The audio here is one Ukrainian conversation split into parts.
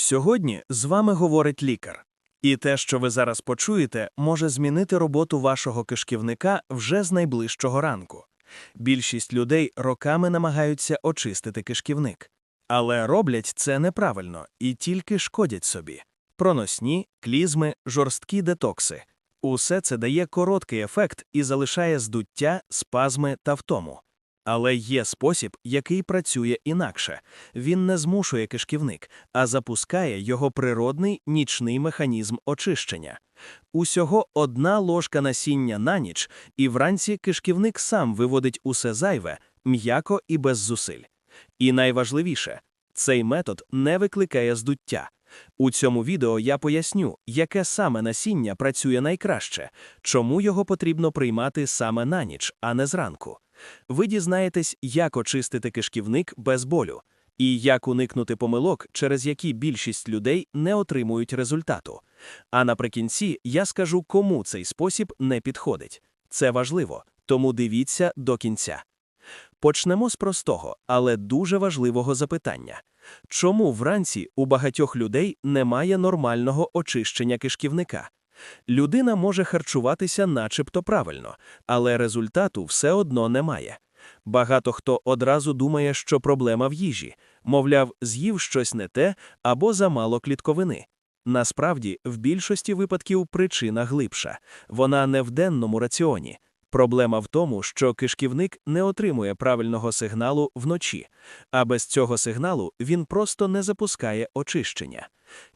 Сьогодні з вами говорить лікар. І те, що ви зараз почуєте, може змінити роботу вашого кишківника вже з найближчого ранку. Більшість людей роками намагаються очистити кишківник. Але роблять це неправильно і тільки шкодять собі. Проносні, клізми, жорсткі детокси. Усе це дає короткий ефект і залишає здуття, спазми та втому. Але є спосіб, який працює інакше. Він не змушує кишківник, а запускає його природний нічний механізм очищення. Усього одна ложка насіння на ніч, і вранці кишківник сам виводить усе зайве, м'яко і без зусиль. І найважливіше, цей метод не викликає здуття. У цьому відео я поясню, яке саме насіння працює найкраще, чому його потрібно приймати саме на ніч, а не зранку. Ви дізнаєтесь, як очистити кишківник без болю, і як уникнути помилок, через які більшість людей не отримують результату. А наприкінці я скажу, кому цей спосіб не підходить. Це важливо, тому дивіться до кінця. Почнемо з простого, але дуже важливого запитання. Чому вранці у багатьох людей немає нормального очищення кишківника? Людина може харчуватися начебто правильно, але результату все одно немає. Багато хто одразу думає, що проблема в їжі, мовляв, з'їв щось не те або замало клітковини. Насправді, в більшості випадків причина глибша вона не в денному раціоні. Проблема в тому, що кишківник не отримує правильного сигналу вночі, а без цього сигналу він просто не запускає очищення.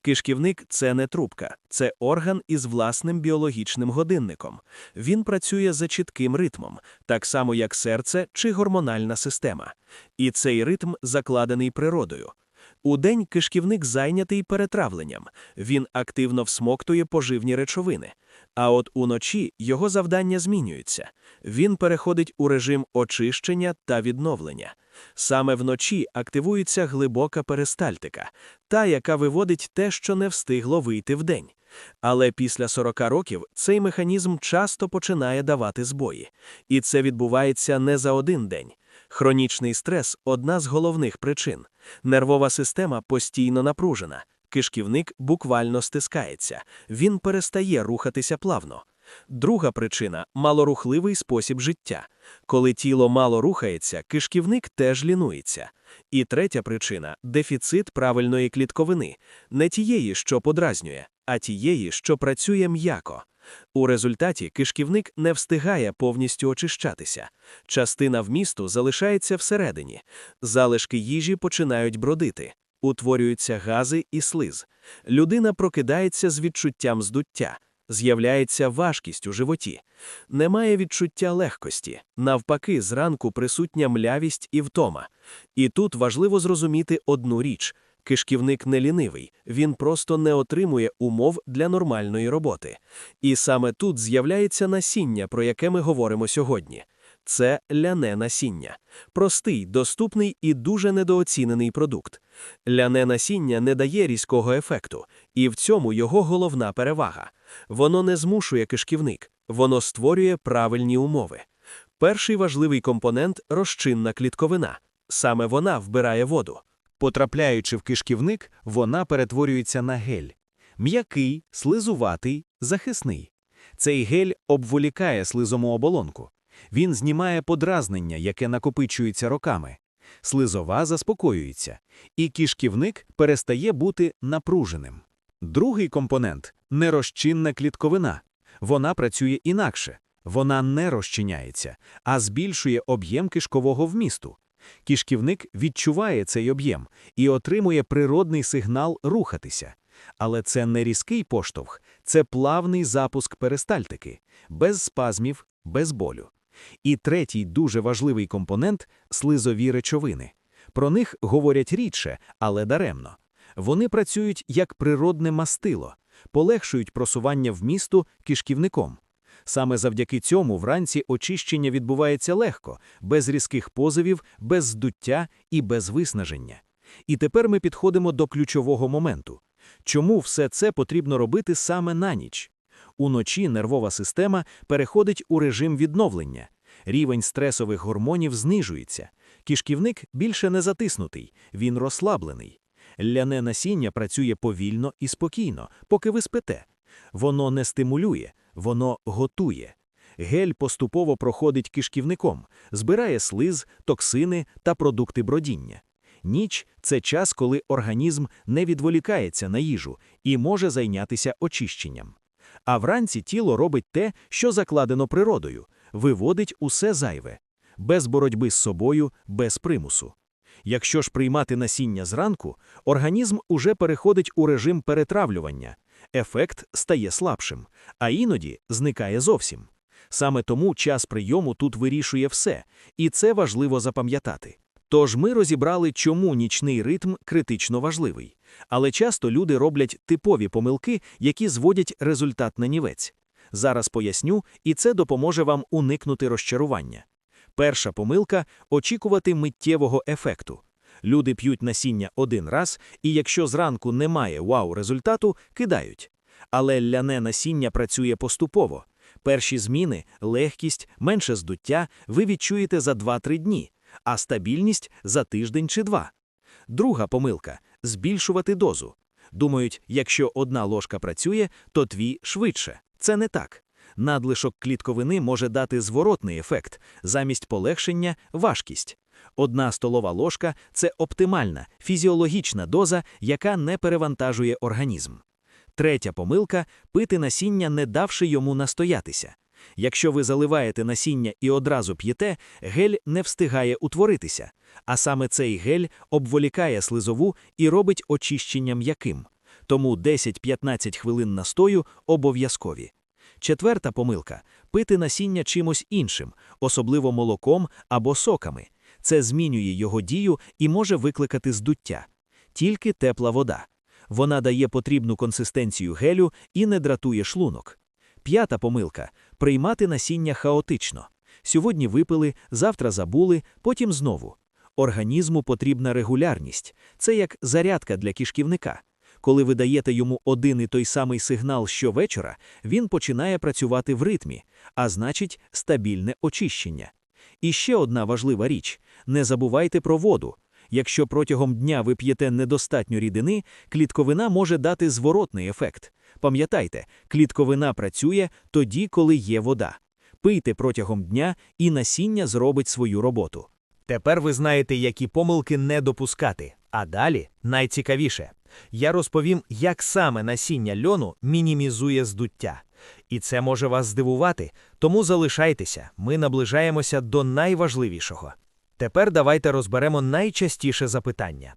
Кишківник це не трубка, це орган із власним біологічним годинником. Він працює за чітким ритмом, так само як серце чи гормональна система. І цей ритм закладений природою. Удень кишківник зайнятий перетравленням, він активно всмоктує поживні речовини. А от уночі його завдання змінюється. Він переходить у режим очищення та відновлення. Саме вночі активується глибока перистальтика, та, яка виводить те, що не встигло вийти вдень. Але після 40 років цей механізм часто починає давати збої, і це відбувається не за один день. Хронічний стрес одна з головних причин. Нервова система постійно напружена, кишківник буквально стискається, він перестає рухатися плавно. Друга причина малорухливий спосіб життя. Коли тіло мало рухається, кишківник теж лінується. І третя причина дефіцит правильної клітковини, не тієї, що подразнює, а тієї, що працює м'яко. У результаті кишківник не встигає повністю очищатися. Частина вмісту залишається всередині, залишки їжі починають бродити, утворюються гази і слиз. Людина прокидається з відчуттям здуття, з'являється важкість у животі. Немає відчуття легкості, навпаки, зранку присутня млявість і втома. І тут важливо зрозуміти одну річ. Кишківник не лінивий, він просто не отримує умов для нормальної роботи. І саме тут з'являється насіння, про яке ми говоримо сьогодні. Це ляне насіння, простий, доступний і дуже недооцінений продукт. Ляне насіння не дає різкого ефекту, і в цьому його головна перевага. Воно не змушує кишківник, воно створює правильні умови. Перший важливий компонент розчинна клітковина. Саме вона вбирає воду. Потрапляючи в кишківник, вона перетворюється на гель. М'який, слизуватий, захисний. Цей гель обволікає слизому оболонку. Він знімає подразнення, яке накопичується роками. Слизова заспокоюється, і кишківник перестає бути напруженим. Другий компонент нерозчинна клітковина. Вона працює інакше. Вона не розчиняється, а збільшує об'єм кишкового вмісту. Кишківник відчуває цей об'єм і отримує природний сигнал рухатися. Але це не різкий поштовх, це плавний запуск перистальтики, без спазмів, без болю. І третій дуже важливий компонент слизові речовини. Про них говорять рідше, але даремно. Вони працюють як природне мастило, полегшують просування в місту кишківником. Саме завдяки цьому вранці очищення відбувається легко, без різких позовів, без здуття і без виснаження. І тепер ми підходимо до ключового моменту. Чому все це потрібно робити саме на ніч? Уночі нервова система переходить у режим відновлення, рівень стресових гормонів знижується, кишківник більше не затиснутий, він розслаблений. Ляне насіння працює повільно і спокійно, поки ви спите. Воно не стимулює, воно готує. Гель поступово проходить кишківником, збирає слиз, токсини та продукти бродіння. Ніч це час, коли організм не відволікається на їжу і може зайнятися очищенням. А вранці тіло робить те, що закладено природою, виводить усе зайве, без боротьби з собою, без примусу. Якщо ж приймати насіння зранку, організм уже переходить у режим перетравлювання, ефект стає слабшим, а іноді зникає зовсім. Саме тому час прийому тут вирішує все, і це важливо запам'ятати. Тож ми розібрали, чому нічний ритм критично важливий, але часто люди роблять типові помилки, які зводять результат на нівець. Зараз поясню, і це допоможе вам уникнути розчарування. Перша помилка очікувати миттєвого ефекту. Люди п'ють насіння один раз, і якщо зранку немає вау результату, кидають. Але ляне насіння працює поступово. Перші зміни, легкість, менше здуття ви відчуєте за 2-3 дні, а стабільність за тиждень чи два. Друга помилка збільшувати дозу. Думають, якщо одна ложка працює, то дві швидше. Це не так. Надлишок клітковини може дати зворотний ефект, замість полегшення важкість. Одна столова ложка це оптимальна, фізіологічна доза, яка не перевантажує організм. Третя помилка пити насіння, не давши йому настоятися. Якщо ви заливаєте насіння і одразу п'єте, гель не встигає утворитися, а саме цей гель обволікає слизову і робить очищення м'яким. Тому 10-15 хвилин настою обов'язкові. Четверта помилка пити насіння чимось іншим, особливо молоком або соками. Це змінює його дію і може викликати здуття. Тільки тепла вода. Вона дає потрібну консистенцію гелю і не дратує шлунок. П'ята помилка приймати насіння хаотично. Сьогодні випили, завтра забули, потім знову. Організму потрібна регулярність. Це як зарядка для кишківника. Коли ви даєте йому один і той самий сигнал щовечора, він починає працювати в ритмі, а значить, стабільне очищення. І ще одна важлива річ: не забувайте про воду. Якщо протягом дня ви п'єте недостатньо рідини, клітковина може дати зворотний ефект. Пам'ятайте, клітковина працює тоді, коли є вода. Пийте протягом дня, і насіння зробить свою роботу. Тепер ви знаєте, які помилки не допускати. А далі найцікавіше. Я розповім, як саме насіння льону мінімізує здуття. І це може вас здивувати, тому залишайтеся, ми наближаємося до найважливішого. Тепер давайте розберемо найчастіше запитання.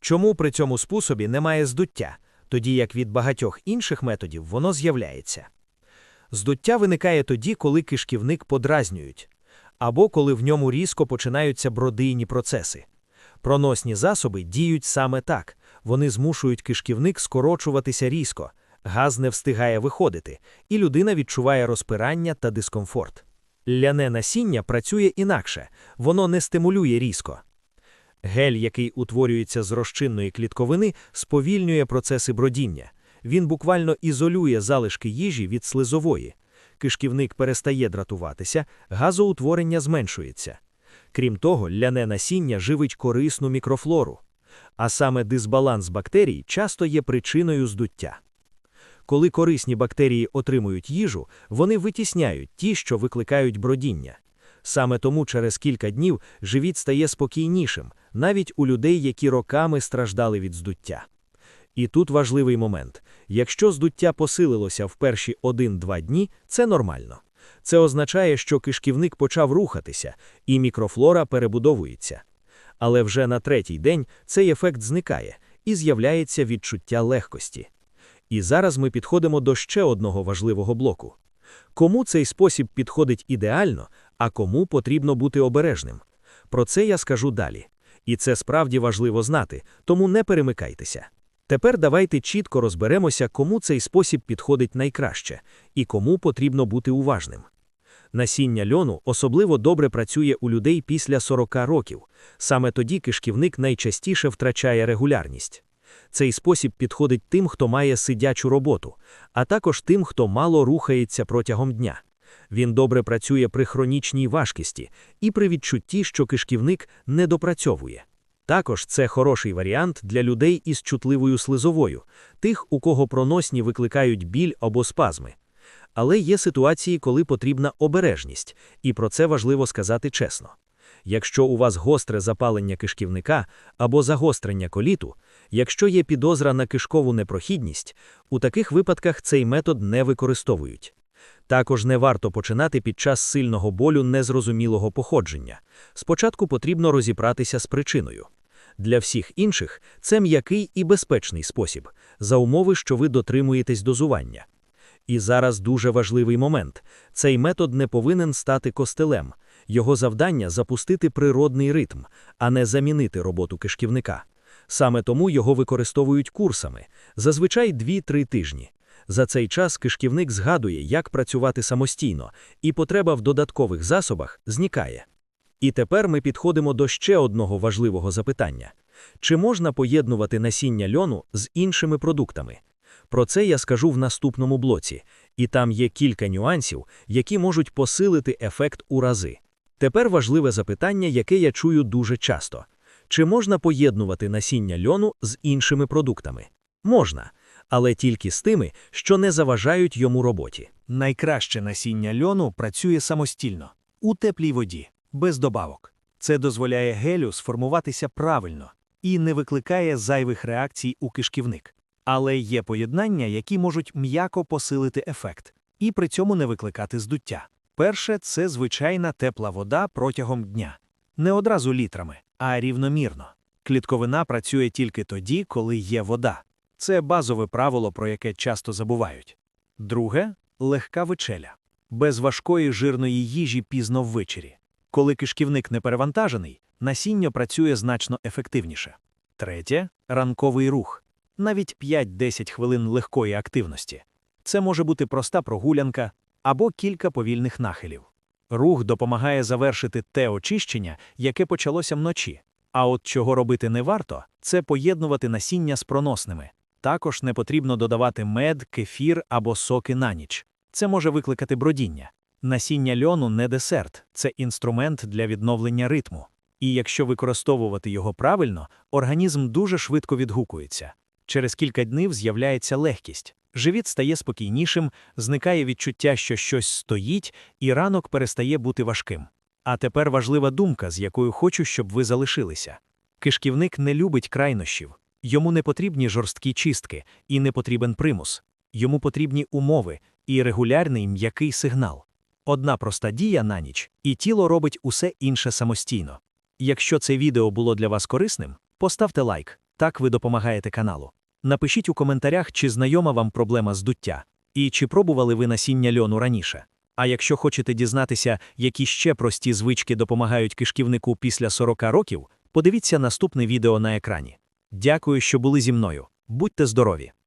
Чому при цьому способі немає здуття, тоді як від багатьох інших методів воно з'являється? Здуття виникає тоді, коли кишківник подразнюють, або коли в ньому різко починаються бродийні процеси. Проносні засоби діють саме так, вони змушують кишківник скорочуватися різко, газ не встигає виходити, і людина відчуває розпирання та дискомфорт. Ляне насіння працює інакше, воно не стимулює різко. Гель, який утворюється з розчинної клітковини, сповільнює процеси бродіння. Він буквально ізолює залишки їжі від слизової. Кишківник перестає дратуватися, газоутворення зменшується. Крім того, ляне насіння живить корисну мікрофлору. А саме дисбаланс бактерій часто є причиною здуття. Коли корисні бактерії отримують їжу, вони витісняють ті, що викликають бродіння. Саме тому через кілька днів живіт стає спокійнішим, навіть у людей, які роками страждали від здуття. І тут важливий момент: якщо здуття посилилося в перші 1-2 дні, це нормально. Це означає, що кишківник почав рухатися, і мікрофлора перебудовується. Але вже на третій день цей ефект зникає і з'являється відчуття легкості. І зараз ми підходимо до ще одного важливого блоку. Кому цей спосіб підходить ідеально, а кому потрібно бути обережним? Про це я скажу далі. І це справді важливо знати, тому не перемикайтеся. Тепер давайте чітко розберемося, кому цей спосіб підходить найкраще і кому потрібно бути уважним. Насіння льону особливо добре працює у людей після 40 років, саме тоді кишківник найчастіше втрачає регулярність. Цей спосіб підходить тим, хто має сидячу роботу, а також тим, хто мало рухається протягом дня. Він добре працює при хронічній важкості і при відчутті, що кишківник не допрацьовує. Також це хороший варіант для людей із чутливою слизовою, тих, у кого проносні викликають біль або спазми. Але є ситуації, коли потрібна обережність, і про це важливо сказати чесно. Якщо у вас гостре запалення кишківника або загострення коліту, якщо є підозра на кишкову непрохідність, у таких випадках цей метод не використовують. Також не варто починати під час сильного болю незрозумілого походження. Спочатку потрібно розібратися з причиною. Для всіх інших це м'який і безпечний спосіб, за умови, що ви дотримуєтесь дозування. І зараз дуже важливий момент. Цей метод не повинен стати костелем. Його завдання запустити природний ритм, а не замінити роботу кишківника. Саме тому його використовують курсами, зазвичай 2-3 тижні. За цей час кишківник згадує, як працювати самостійно, і потреба в додаткових засобах зникає. І тепер ми підходимо до ще одного важливого запитання: чи можна поєднувати насіння льону з іншими продуктами? Про це я скажу в наступному блоці, і там є кілька нюансів, які можуть посилити ефект у рази. Тепер важливе запитання, яке я чую дуже часто: чи можна поєднувати насіння льону з іншими продуктами? Можна, але тільки з тими, що не заважають йому роботі. Найкраще насіння льону працює самостійно, у теплій воді, без добавок. Це дозволяє гелю сформуватися правильно і не викликає зайвих реакцій у кишківник. Але є поєднання, які можуть м'яко посилити ефект, і при цьому не викликати здуття. Перше це звичайна тепла вода протягом дня. Не одразу літрами, а рівномірно. Клітковина працює тільки тоді, коли є вода. Це базове правило, про яке часто забувають. Друге легка вечеля. Без важкої жирної їжі пізно ввечері. Коли кишківник не перевантажений, насіння працює значно ефективніше. Третє ранковий рух. Навіть 5-10 хвилин легкої активності. Це може бути проста прогулянка або кілька повільних нахилів. Рух допомагає завершити те очищення, яке почалося вночі. А от чого робити не варто, це поєднувати насіння з проносними. Також не потрібно додавати мед, кефір або соки на ніч. Це може викликати бродіння. Насіння льону не десерт, це інструмент для відновлення ритму. І якщо використовувати його правильно, організм дуже швидко відгукується. Через кілька днів з'являється легкість. Живіт стає спокійнішим, зникає відчуття, що щось стоїть, і ранок перестає бути важким. А тепер важлива думка, з якою хочу, щоб ви залишилися. Кишківник не любить крайнощів. Йому не потрібні жорсткі чистки і не потрібен примус. Йому потрібні умови і регулярний м'який сигнал. Одна проста дія на ніч, і тіло робить усе інше самостійно. Якщо це відео було для вас корисним, поставте лайк, так ви допомагаєте каналу. Напишіть у коментарях, чи знайома вам проблема здуття, і чи пробували ви насіння льону раніше. А якщо хочете дізнатися, які ще прості звички допомагають кишківнику після 40 років, подивіться наступне відео на екрані. Дякую, що були зі мною. Будьте здорові!